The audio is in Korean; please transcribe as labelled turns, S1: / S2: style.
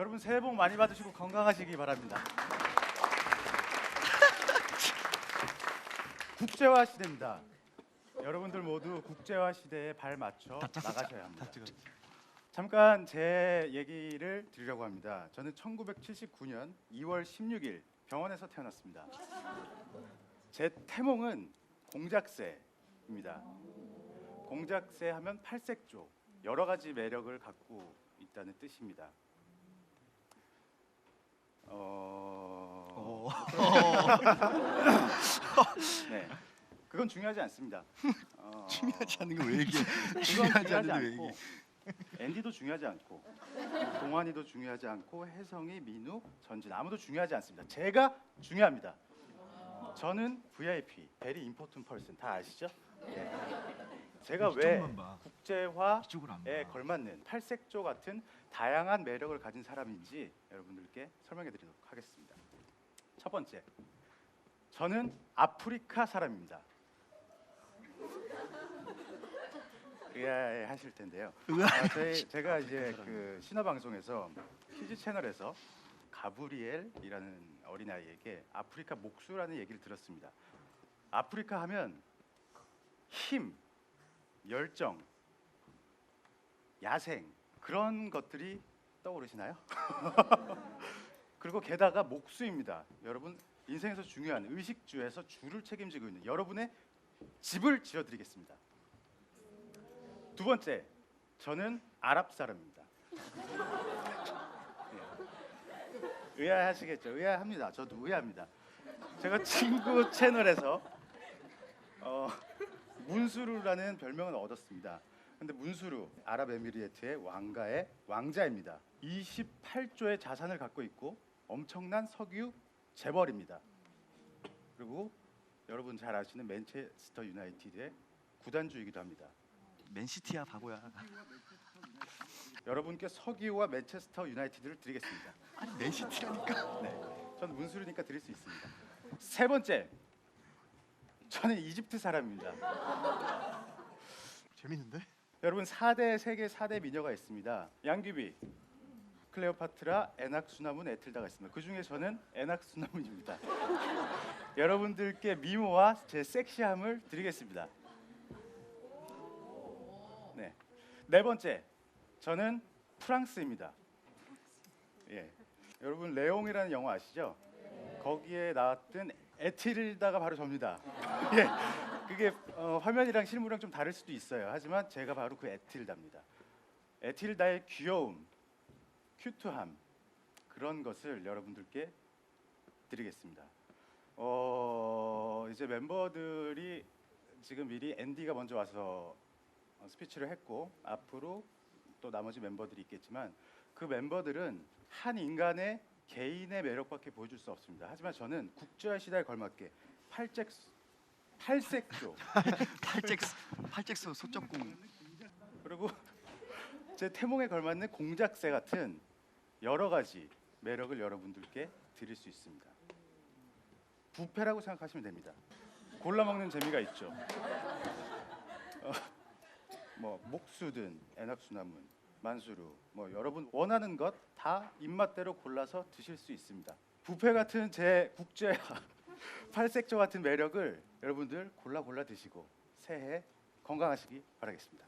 S1: 여러분 새해 복 많이 받으시고 건강하시기 바랍니다. 국제화 시대입니다. 여러분들 모두 국제화 시대에 발 맞춰 나가셔야 합니다. 잠깐 제 얘기를 드리려고 합니다. 저는 1979년 2월 16일 병원에서 태어났습니다. 제 태몽은 공작새입니다. 공작새 하면 팔색조 여러 가지 매력을 갖고 있다는 뜻입니다. 어... 네, 그건 중요하지 않습니다. 어...
S2: 중요하지 않은 거 왜 얘기해?
S1: 그건
S2: 중요하지 않은데 왜 얘기해?
S1: 앤디도 중요하지 않고 동환이도 중요하지 않고 혜성이 민우 전진 아무도 중요하지 않습니다. 제가 중요합니다. 저는 VIP, 베리 임포튼 펄슨 다 아시죠? 네. 제가 왜
S2: 이쪽만 봐.
S1: 국제화에
S2: 봐.
S1: 걸맞는 팔색조 같은 다양한 매력을 가진 사람인지 여러분들께 설명해 드리도록 하겠습니다. 첫 번째, 저는 아프리카 사람입니다. 의아해 하실 텐데요. 아, 저희, 제가 이제 그 신화 방송에서 퀴즈 채널에서 가브리엘이라는 어린아이에게 아프리카 목수라는 얘기를 들었습니다. 아프리카 하면 힘, 열정, 야생 그런 것들이 떠오르시나요? 그리고 게다가 목수입니다. 여러분 인생에서 중요한 의식주에서 주를 책임지고 있는 여러분의 집을 지어드리겠습니다. 두 번째, 저는 아랍 사람입니다. 예. 의아하시겠죠? 의아합니다. 저도 의아합니다. 제가 친구 채널에서 어, 문수루라는 별명을 얻었습니다. 근데 문수루 아랍에미리트의 왕가의 왕자입니다. 28조의 자산을 갖고 있고 엄청난 석유 재벌입니다. 그리고 여러분 잘 아시는 맨체스터 유나이티드의 구단주이기도 합니다.
S2: 맨시티야 바보야.
S1: 여러분께 석유와 맨체스터 유나이티드를 드리겠습니다.
S2: 아니 맨시티라니까.
S1: 네, 전 문수루니까 드릴 수 있습니다. 세 번째, 저는 이집트 사람입니다.
S2: 재밌는데?
S1: 여러분 4대 세계 4대 미녀가 있습니다. 양귀비, 클레오파트라, 에낙수나문, 에틀다가 있습니다. 그 중에 저는 에낙수나문입니다. 여러분들께 미모와 제 섹시함을 드리겠습니다. 네, 네 번째, 저는 프랑스입니다. 예, 여러분 레옹이라는 영화 아시죠? 거기에 나왔던 에틸다가 바로 접니다. 예, 그게 어, 화면이랑 실물이랑 좀 다를 수도 있어요. 하지만 제가 바로 그 에틸다입니다. 에틸다의 귀여움, 큐트함 그런 것을 여러분들께 드리겠습니다. 어, 이제 멤버들이 지금 미리 앤디가 먼저 와서 어, 스피치를 했고 앞으로 또 나머지 멤버들이 있겠지만 그 멤버들은 한 인간의 개인의 매력밖에 보여줄 수 없습니다. 하지만 저는 국제화 시대에 걸맞게 팔색 팔색조
S2: 팔잭스 팔잭스 소쩍공.
S1: 그리고 제 태몽에 걸맞는 공작새 같은 여러 가지 매력을 여러분들께 드릴 수 있습니다. 부패라고 생각하시면 됩니다. 골라 먹는 재미가 있죠. 어, 뭐 목수든 애낙수나문, 만수루, 뭐 여러분 원하는 것 다 입맛대로 골라서 드실 수 있습니다. 부패 같은 제 국제 팔색조 같은 매력을 여러분들 골라 골라 드시고 새해 건강하시기 바라겠습니다.